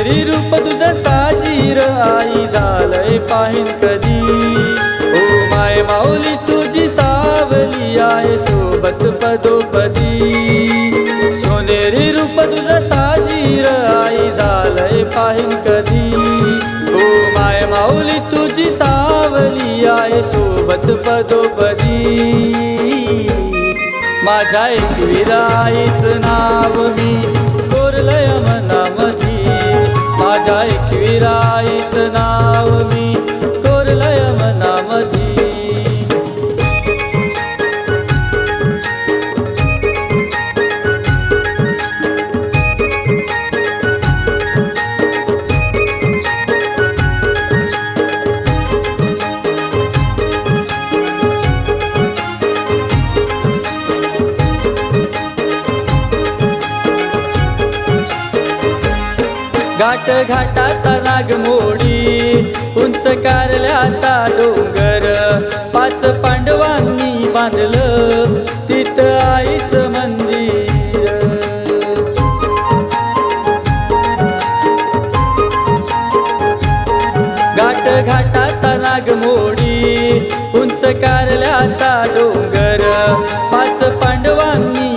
तुझं साजीर आई झालंय पाहिन कधी. ओ माय माऊली तुझी सावली आहे सोबत पदोपदी. सोनेरी रूप तुझं साजीर आई झालंय पाहिन कधी. ओ माय माऊली तुझी सावली आहे सोबत पदोपदी. माझ्या एकविराईचं नाव मी कोरलय मनामधी. माझ्या एकविराईचं ना घाट घाटाचा नागमोडी उंच कारल्याचा डोंगर. पाच पांडवांनी बांधलं तिथं आईचं मंदिर. घाट घाटाचा नागमोडी उंच कारल्याचा डोंगर. पाच पांडवांनी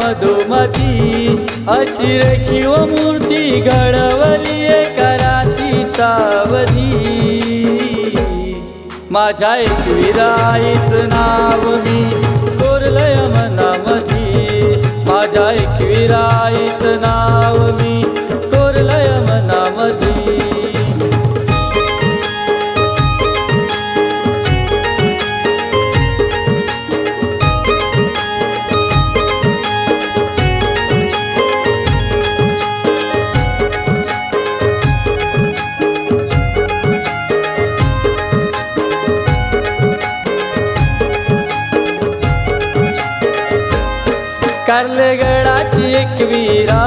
मधोमती मधोमधी अशी रेखीव मूर्ती घडवली कराती चावली माझ्या एक विराईच नाव मी कोरलय मनामधी माझ्या एकविराईचं नाव मी कारलेगडाची एक वीरा.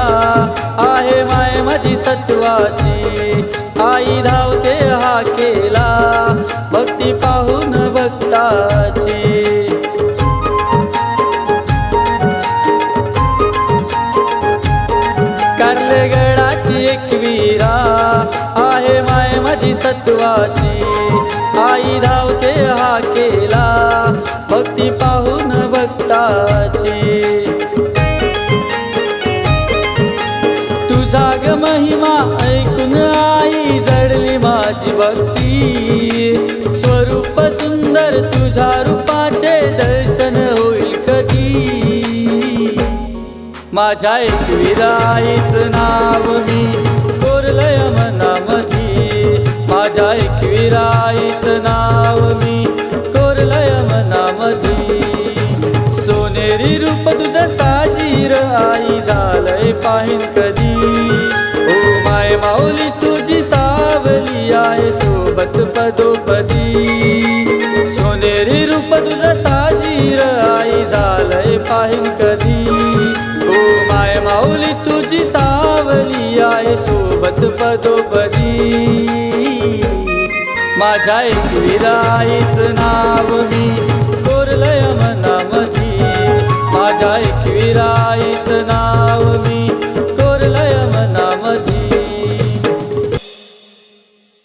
आहे माय माझी सत्वाची. आई धावते हा केला. भक्ती पाहून भक्ताची. कारलेगडाची एक वीरा. आहे माय माझी सत्वाची. आई धावते हा केला. भक्ती पाहून भक्ताची. जाग महिमा ऐकून आई जडली माझी भक्ती. स्वरूप सुंदर तुझ्या रूपाचे दर्शन होईल कधी. माझ्या एकविराईचं नाव मी कोरलय मनामधी माझ्या एकविराईचं नाव मी कोरलय मनामधी सोनेरी रूप तुझं साजीर आई झालंय पाहिन कधी. माऊली तुझी सावली आहे सोबत पदोपदी. सोनेरी रूप तुझं साजीर आई झालंय पाहिन कधी. हो माय माऊली तुझी सावली आहे सोबत पदोपदी. माझ्या एकवीराईच नाव मी कोरलय मनामधी. माझ्या एकवीरा